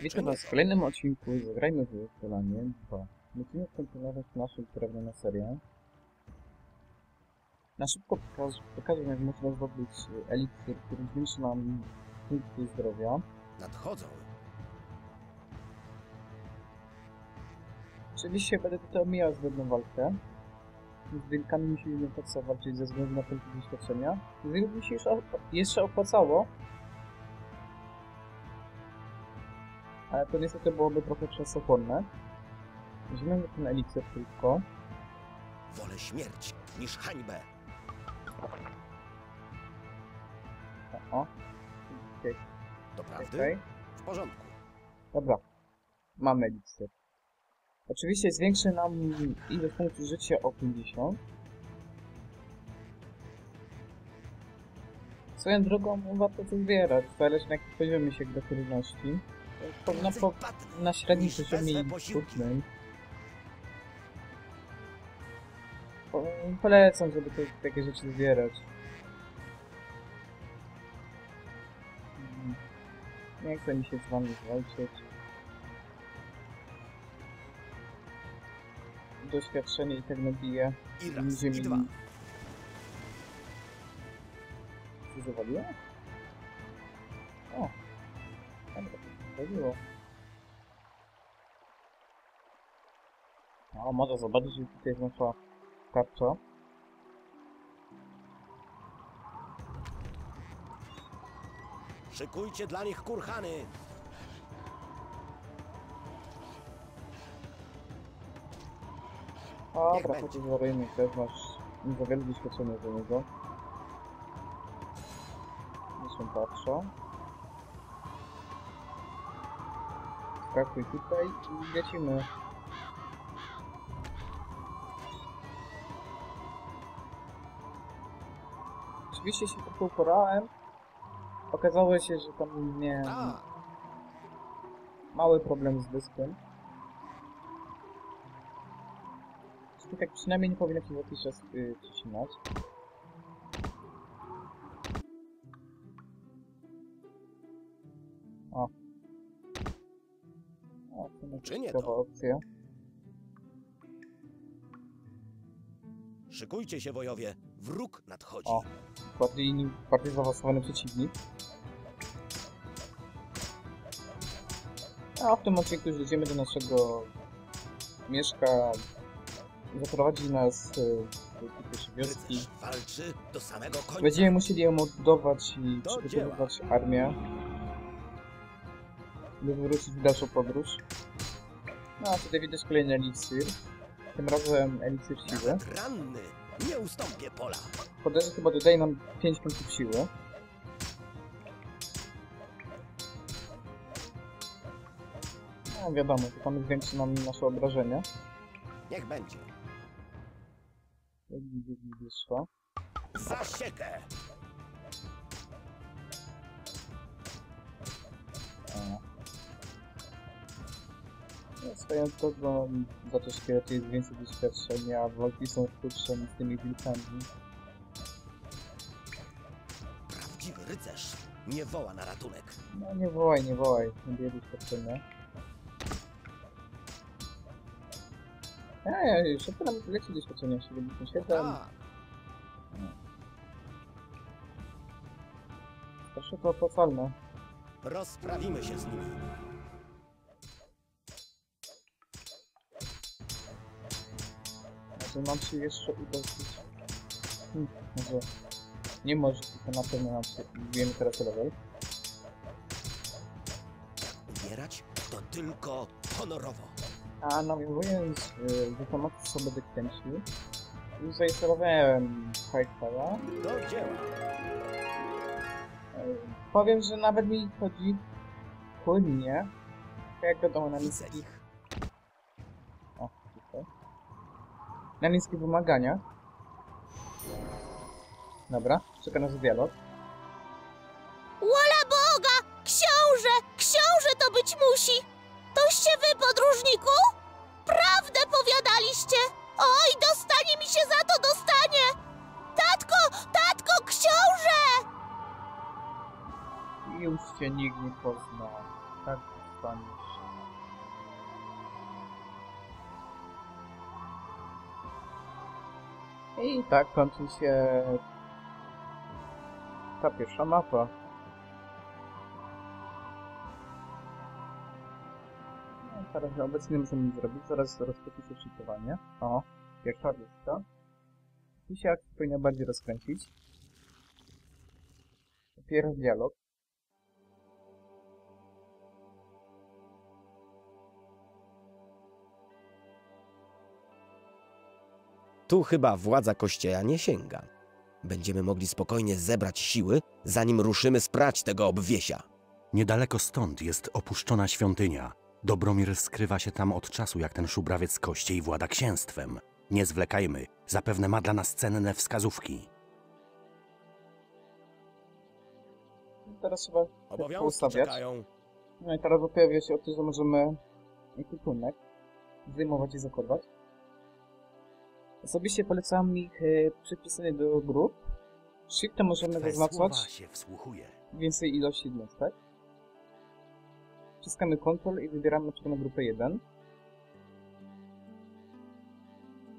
Witam Was w kolejnym odcinku Zagrajmy w Wychwalanie 2. Musimy kontynuować naszą drewnianą serię. Na szybko pokażę, pokażę jak można zdobyć eliksir, który zwiększy nam punkty zdrowia. Nadchodzą. Oczywiście będę tutaj omijał zbędną walkę. Z wilkami musimy samo walczyć ze względu na punkty doświadczenia. Z wilkami się jeszcze opłacało. Ale to niestety byłoby trochę czasochłonne. Weźmiemy ten eliksir tylko. Wolę śmierć niż hańbę. O, o. Okej, Doprawdy? okej. W porządku. Dobra. Mamy eliksir. Oczywiście zwiększy nam ilość punktów życia o 50. Swoją drogą warto to zbierać, zależy na jakim poziomie się gra trudności. Na, po, na średnim poziomie. Po, polecam, żeby te, takie rzeczy zbierać. Mm. Nie chce mi się z wami walczyć. Doświadczenie i tak nabije. I raz, Będziemy i dwa. Co zawaliło? Dobra, zawaliło. O, może zobaczyć, że tutaj jest nasza tarcza. Szykujcie dla nich kurhany. Dobra, Niech będzie. zaryjmy też masz nie za wiele doświadczenia do niego. Zresztą tarcza. Skakuj tutaj i lecimy. Oczywiście się trochę uporałem. Okazało się, że tam nie mały problem z dyskiem. Tak przynajmniej nie powinno się w jakiś czas yy, przycinać. O, to opcja. szykujcie się wojowie. Wróg nadchodzi. O. Bardziej, bardziej zaawansowany przeciwnik. A w tym odcinku już idziemy do naszego mieszka. Zaprowadzi nas yy, do pierwszej wioski. Walczy do samego końca. Będziemy musieli ją odbudować i Do przygotowywać armię. By wyruszyć w dalszą podróż. No a tutaj widać kolejny eliksir. Tym razem eliksir siły. Ranny. Nie ustąpię pola. Podejrzę chyba dodaje nam 5 punktów siły. No wiadomo, to tam zwiększy nam nasze obrażenia. Niech będzie. Jak widzę, wyszła. Zasiekę. No, Swoją drogą za to szkielety jest więcej doświadczenia, a walki są krótsze niż z tymi wilkami. Prawdziwy rycerz nie woła na ratunek. No nie wołaj, nie wołaj, nie bierz doświadczenia. Ej, szybko nam leci doświadczenia, 77. Tak. To opłacalne. Rozprawimy się z nimi. Może nam się jeszcze uda zbić. Hmm, może... Nie może, tylko na pewno nam się... Wiemy teraz level. Umierać to tylko honorowo. A nawiązując y, do tematu, co będę kręcił, już zainstalowałem Firefly'a. Do dzieła. Y, Powiem, że nawet mi chodzi płynnie. Jak wiadomo, na niskich... Na niskich wymaganiach. Dobra, czeka nas dialog. Wola Boga! Książę! Książę to być musi! Toście wy, podróżniku? Prawdę powiadaliście! Oj, dostanie mi się za to, dostanie! Tatko! Tatko, książę! Już cię nikt nie pozna. Tak dostaniesz. I tak kończy się ta pierwsza mapa. No, teraz obecnie nie możemy zrobić, zaraz rozpocznie się szykowanie. O, pierwsza wieżka. Tu się powinna bardziej rozkręcić. Dopiero dialog. Tu chyba władza kościoła nie sięga. Będziemy mogli spokojnie zebrać siły, zanim ruszymy sprać tego obwiesia. Niedaleko stąd jest opuszczona świątynia. Dobromir skrywa się tam od czasu, jak ten szubrawiec kościej włada księstwem. Nie zwlekajmy, zapewne ma dla nas cenne wskazówki. Teraz trzeba Obowiązki czekają. No i teraz pojawia się o tym, że możemy ekwipunek zdejmować i zakładać. Osobiście polecam ich e, przypisanie do grup. Shiftem możemy Twe zaznaczać się wsłuchuje. więcej ilości jednostek. Wciskamy Ctrl i wybieramy na przykład na grupę 1.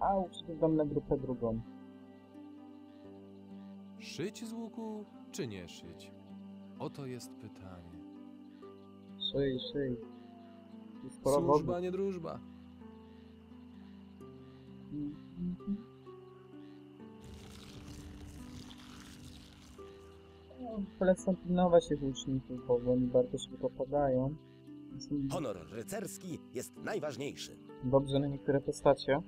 A uczyniam na grupę drugą. Szyć z łuku, czy nie szyć? Oto jest pytanie. Szyj, szyj. Tu Sporo wody. Służba, nie drużba. No, Polecam pilnować tych łuczników, bo oni bardzo szybko padają. Są Honor rycerski jest najważniejszy. dobrze na niektóre postacie.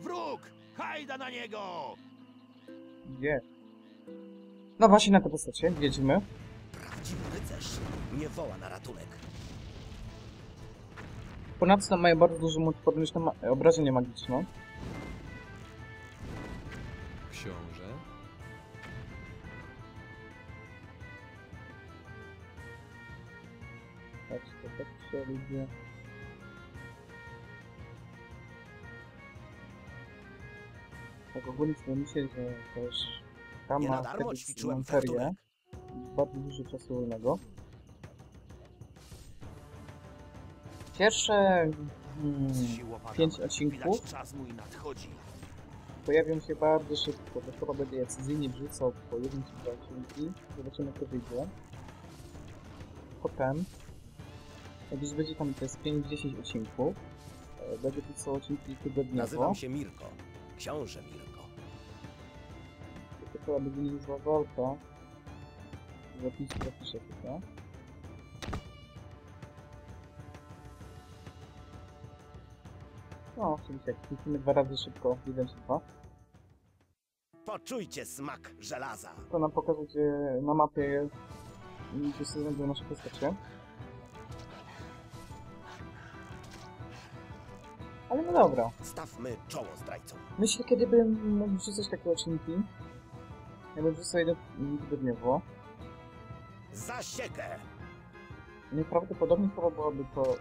Wróg! Hajda na niego! Gdzie? No właśnie na te postacie, wiedzimy. Prawdziwy rycerz nie woła na ratunek. Ponadto mają bardzo odporność na ma obrażenie magiczne. Książę. Tak, to tak się ludzie. Tak ogólnie myślę, że też tam Nie ma ćwiczyłem serię bardzo dużo czasu wolnego. Pierwsze hmm, pięć odcinków pojawią się bardzo szybko, bo chyba będzie decyzyjnie wrzucał po jednym czy dwa odcinki. Zobaczymy, jak to wyjdzie. Potem, jak już będzie tam to jest 5-10 odcinków, e, będzie pisał odcinki tygodniowo. Nazywam się Mirko. Książę Mirko. To chyba będzie niezła walka. Zapiszę, zapiszę tylko. No, oczywiście, jak klikniemy dwa razy szybko, jeden czy dwa, Poczujcie smak żelaza. to nam pokaże, gdzie na mapie gdzie się znajdują nasze postacie. Ale no dobra. Stawmy czoło zdrajcom. Myślę, kiedy bym mógł wrzucać takie odcinki. Ja bym wrzucał jeden tygodniowo. Zasiekę! Najprawdopodobniej chyba byłoby to...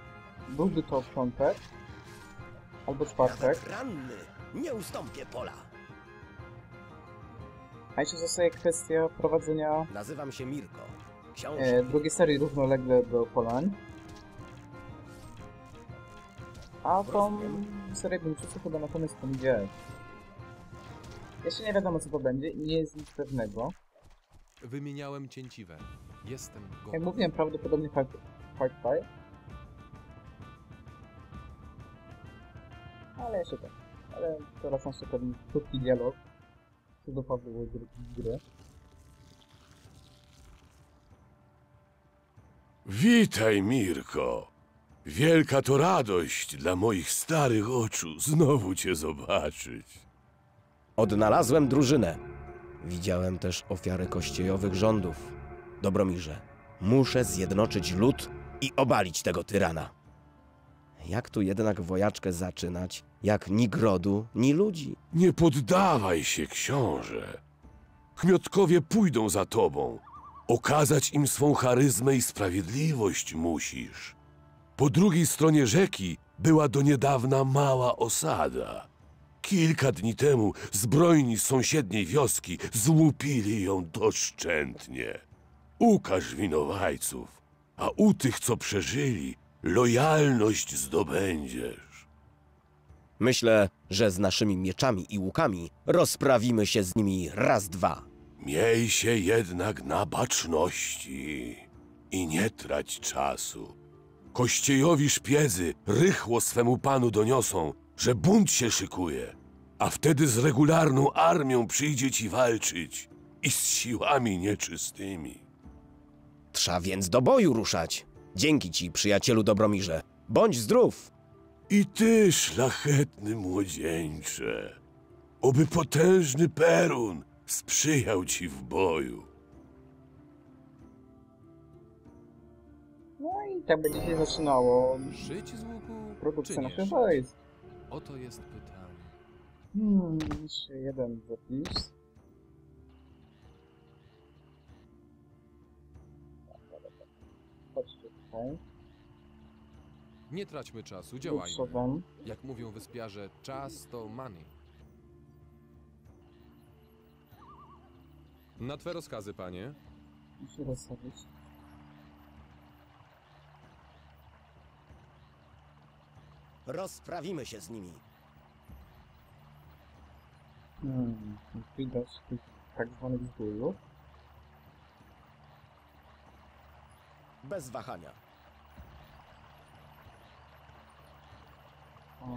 Byłby to piątek. Albo czwartek. Nawet ranny nie ustąpię pola. A jeszcze zostaje kwestia prowadzenia Nazywam się Mirko. Książę. e, drugiej serii równolegle do Polań. A tą serię wrzucił chyba na koniec poniedziałek. Jeszcze nie wiadomo co to będzie i nie jest nic pewnego. Wymieniałem cięciwe. Jestem gotów. Jak mówiłem, prawdopodobnie Hard, hard Fire. Ale jeszcze tak. Ale teraz jeszcze pewien krótki dialog. Co do fabuły gry. gry. Witaj, Mirko. Wielka to radość dla moich starych oczu znowu cię zobaczyć. Odnalazłem drużynę. Widziałem też ofiary kościołowych rządów. Dobromirze, muszę zjednoczyć lud i obalić tego tyrana. Jak tu jednak wojaczkę zaczynać, jak ni grodu, ni ludzi? Nie poddawaj się, książę. Kmiotkowie pójdą za tobą. Okazać im swą charyzmę i sprawiedliwość musisz. Po drugiej stronie rzeki była do niedawna mała osada. Kilka dni temu zbrojni z sąsiedniej wioski złupili ją doszczętnie. Ukaż winowajców a u tych, co przeżyli, lojalność zdobędziesz. Myślę, że z naszymi mieczami i łukami rozprawimy się z nimi raz, dwa. Miej się jednak na baczności i nie trać czasu. Kościejowi szpiedzy rychło swemu panu doniosą, że bunt się szykuje, a wtedy z regularną armią przyjdzie ci walczyć i z siłami nieczystymi. Trza więc do boju ruszać. Dzięki ci, przyjacielu Dobromirze. Bądź zdrów. I ty, szlachetny młodzieńcze, oby potężny Perun sprzyjał ci w boju. No i tak będzie się zaczynało Żyć z łuku, produkcja naszych wojsk. Oto jest pytanie. Hmm, jeszcze jeden zapis. Chodźcie tutaj. Nie traćmy czasu, działajmy. Jak mówią wyspiarze, czas to money. Na twe rozkazy, panie. Muszę rozsadzić. Rozprawimy się z nimi. Hmm, widać tych tak zwanych zbójów. Bez wahania.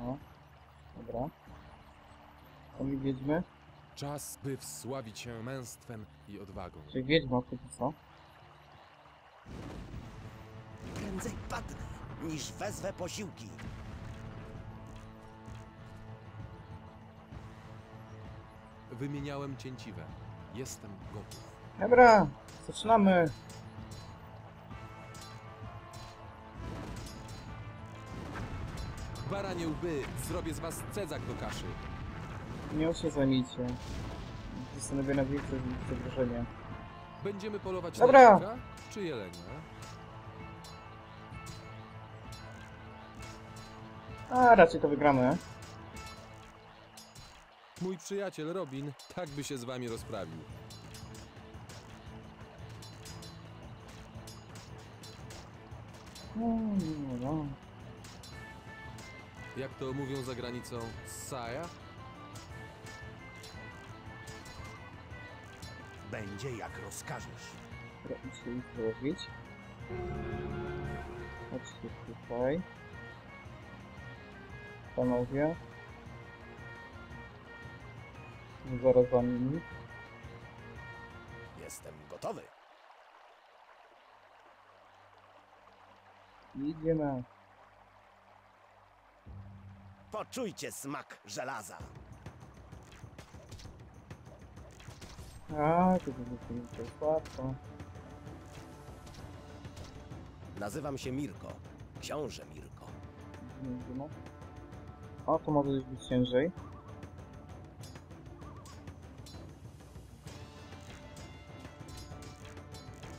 O, dobra. To mi wiedźmy, Czas, by wsławić się męstwem i odwagą. czyli wiedźma póki co. Prędzej padnę, niż wezwę posiłki. Wymieniałem cięciwe. Jestem gotów. Dobra, zaczynamy. Baranie łby, zrobię z was cedzak do kaszy. Nią się zajmijcie. Zastanowię na więcej zagrożenia. Będziemy polować Dobra. na wilka czy jelenia? A, raczej to wygramy. Mój przyjaciel Robin tak by się z wami rozprawił. No, no. Jak to mówią za granicą, Saja? Będzie jak rozkażesz. Dobra, muszę ich zrobić. Chodźcie tutaj. Panowie. Zaraz za nimi. Jestem gotowy. Idziemy. Poczujcie smak żelaza. A, tu będzie to jest łatwo. Nazywam się Mirko. Książę Mirko. Idziemy, idziemy. O, to może być ciężej.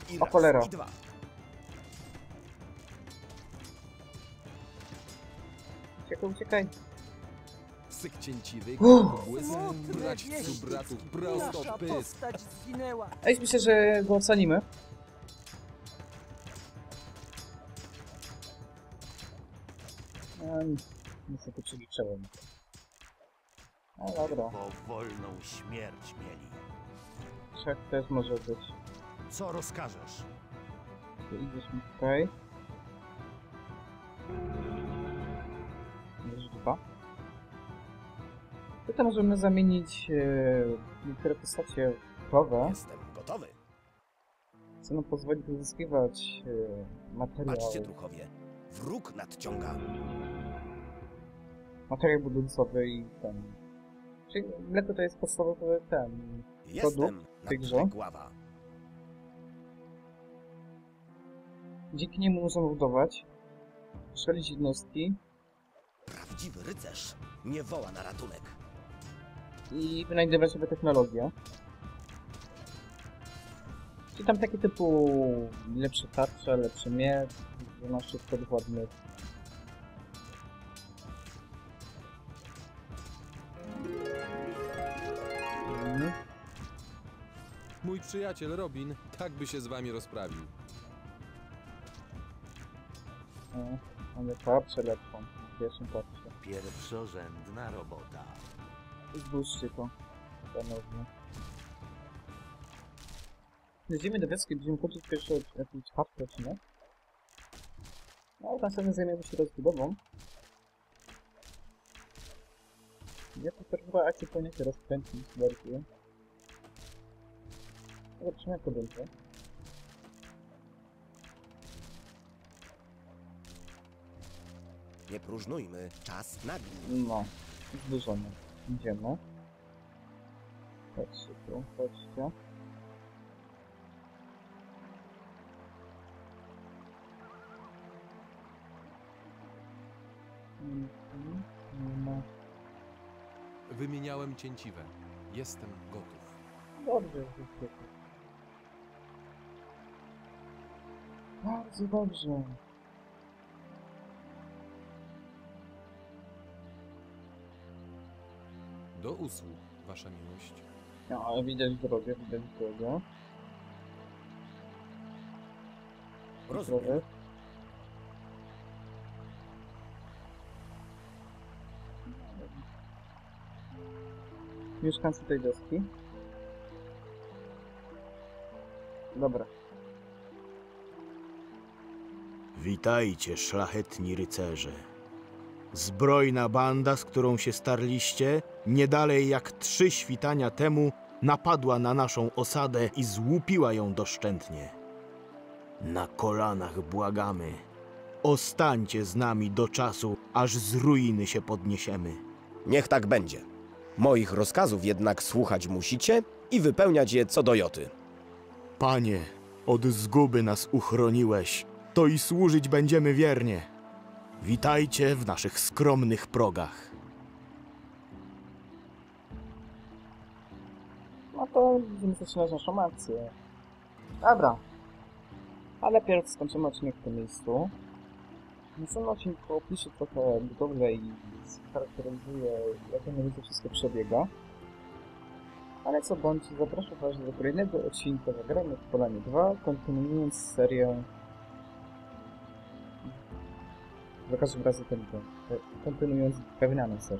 I O raz, cholera. i dwa. Uciekaj, uciekaj. Syk cięciwy, Uff. błysk, brać psu bratów, prosto w pysk. Ej, myślę, że go ocenimy. Ehm, Niestety przeliczyłem. No dobra, Powolną śmierć mieli. trzech też może być. Co rozkażesz? To idziesz mi tutaj. Już Tutaj możemy zamienić e, niektóre postacie gotowe, Jestem gotowy. co nam pozwoli pozyskiwać e, materiał, Patrzcie, druchowie. Wróg nadciąga. materiał budulcowy i ten. Czyli mleko to jest podstawowy ten. Jestem tej grze? Dzięki niemu możemy budować, szkolić jednostki Prawdziwy rycerz nie woła na ratunek. I wynajdywać sobie technologię. Czyli tam takie typu lepsze tarcze, lepszy miecz, 12 kodów ładnych. Mhm. Mój przyjaciel Robin tak by się z wami rozprawił. E, ale tarczę lepszą. W pierwszym tarczy. Pierwszorzędna robota. Zbóżcie to. Ponownie. Jedziemy do wioski, będziemy kończyć pierwszy, jakiś czwarty odcinek. No, ale następnie zajmiemy się rozbudową. Ja to chyba akcję powinien się rozkręcić bardziej. Zobaczymy jak to będzie. Nie próżnujmy, czas nagli. No, zburzony. Idziemy. Chodźcie tu, chodźcie. Mhm. Wymieniałem cięciwę. Jestem gotów. Dobrze, że. Bardzo dobrze. Usług, wasza miłość. No, ale widać drogę, widać drogę. Rozumiem. Drogę. Mieszkańcy tej wioski. Dobra. Witajcie, szlachetni rycerze. Zbrojna banda, z którą się starliście, nie dalej jak trzy świtania temu napadła na naszą osadę i złupiła ją doszczętnie. Na kolanach błagamy. Ostańcie z nami do czasu, aż z ruiny się podniesiemy. Niech tak będzie. Moich rozkazów jednak słuchać musicie i wypełniać je co do joty. Panie, od zguby nas uchroniłeś, to i służyć będziemy wiernie. Witajcie w naszych skromnych progach. No to będziemy zaczynać naszą akcję. Dobra. Ale pierw skończymy odcinek w tym miejscu. W następnym odcinku opiszę trochę budowlę i scharakteryzuję, jak to wszystko przebiega. Ale co bądź, zapraszam Was do kolejnego odcinka Zagramy w Polanie 2, kontynuując serię... Za każdym razem ten, kontynuując pewnianą serię.